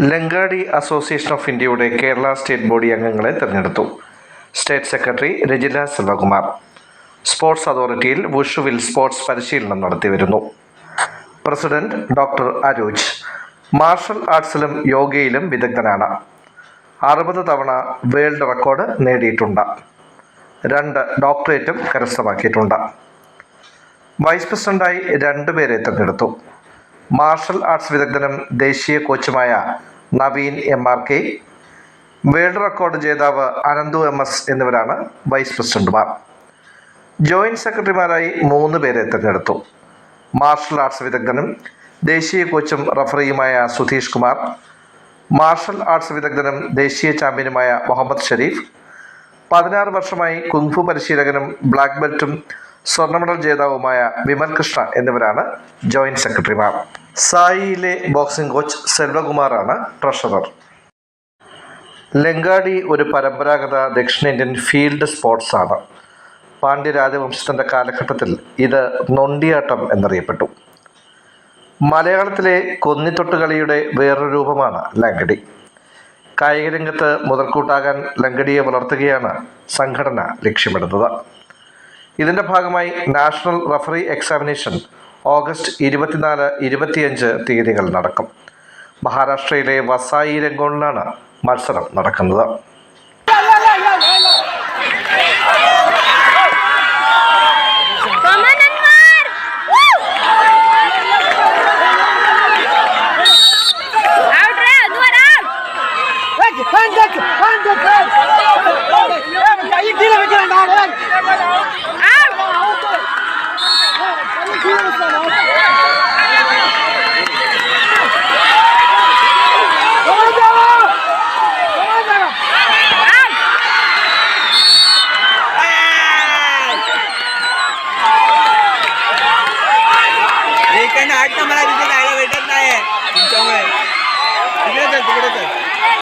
ലങ്കാടി association of ഇന്ത്യയുടെ Kerala state body അംഗങ്ങളെ തിരഞ്ഞെടുത്തു. State secretary Rajila Selvakumar. Sports അതോറിറ്റിയിൽ വുഷുവിൽ സ്പോർട്സ് പരിശീലനം നടത്തിവരുന്നു. President doctor Arooj. മാർഷൽ ആർട്സിലും യോഗയിലും വിദഗ്ധനാണ്. അറുപത് തവണ വേൾഡ് റെക്കോർഡ് നേടിയിട്ടുണ്ട്. രണ്ട് ഡോക്ടറേറ്റും കരസ്ഥമാക്കിയിട്ടുണ്ട്. വൈസ് പ്രസിഡന്റായി രണ്ടുപേരെ തിരഞ്ഞെടുത്തു. മാർഷൽ ആർട്സ് വിദഗ്ധനും ദേശീയ കോച്ചുമായ Naveen M R K world record ജേതാവ് അനന്തു എം എസ് എന്നിവരാണ് വൈസ് പ്രസിഡന്റുമാർ. ജോയിന്റ് സെക്രട്ടറിമാരായി മൂന്ന് പേരെ തിരഞ്ഞെടുത്തു. മാർഷൽ ആർട്സ് വിദഗ്ധനും ദേശീയ കോച്ചും റഫറിയുമായ സുധീഷ് കുമാർ മാർഷൽ ആർട്സ് വിദഗ്ധനും ദേശീയ ചാമ്പ്യനുമായ മുഹമ്മദ് ഷരീഫ് പതിനാറ് വർഷമായി കുങ്ഫു പരിശീലകനും ബ്ലാക്ക് ബെൽറ്റും സ്വർണ മെഡൽ ജേതാവുമായ വിമൽ കൃഷ്ണ എന്നിവരാണ് ജോയിന്റ് സെക്രട്ടറിമാർ സായിയിലെ ബോക്സിംഗ് കോച്ച് സെൽവകുമാറാണ് ട്രഷറർ. ലങ്കാടി ഒരു പരമ്പരാഗത ദക്ഷിണേന്ത്യൻ ഫീൽഡ് സ്പോർട്സ് ആണ്. പാണ്ഡ്യ രാജവംശത്തിന്റെ കാലഘട്ടത്തിൽ ഇത് നൊണ്ടിയാട്ടം എന്നറിയപ്പെട്ടു. മലയാളത്തിലെ കൊന്നിത്തൊട്ട് കളിയുടെ വേറൊരു രൂപമാണ് ലങ്കടി. കായിക രംഗത്ത് മുതൽക്കൂട്ടാകാൻ ലങ്കടിയെ വളർത്തുകയാണ് സംഘടന ലക്ഷ്യമിടുന്നത്. ഇതിന്റെ ഭാഗമായി നാഷണൽ റഫറി എക്സാമിനേഷൻ ഓഗസ്റ്റ് ഇരുപത്തിനാല് ഇരുപത്തിയഞ്ച് തീയതികൾ നടക്കും മഹാരാഷ്ട്രയിലെ വസായി രംഗോണിലാണ് മത്സരം നടക്കുന്നത് ഇതിലെ out! Out! Ikaw na, art na marami.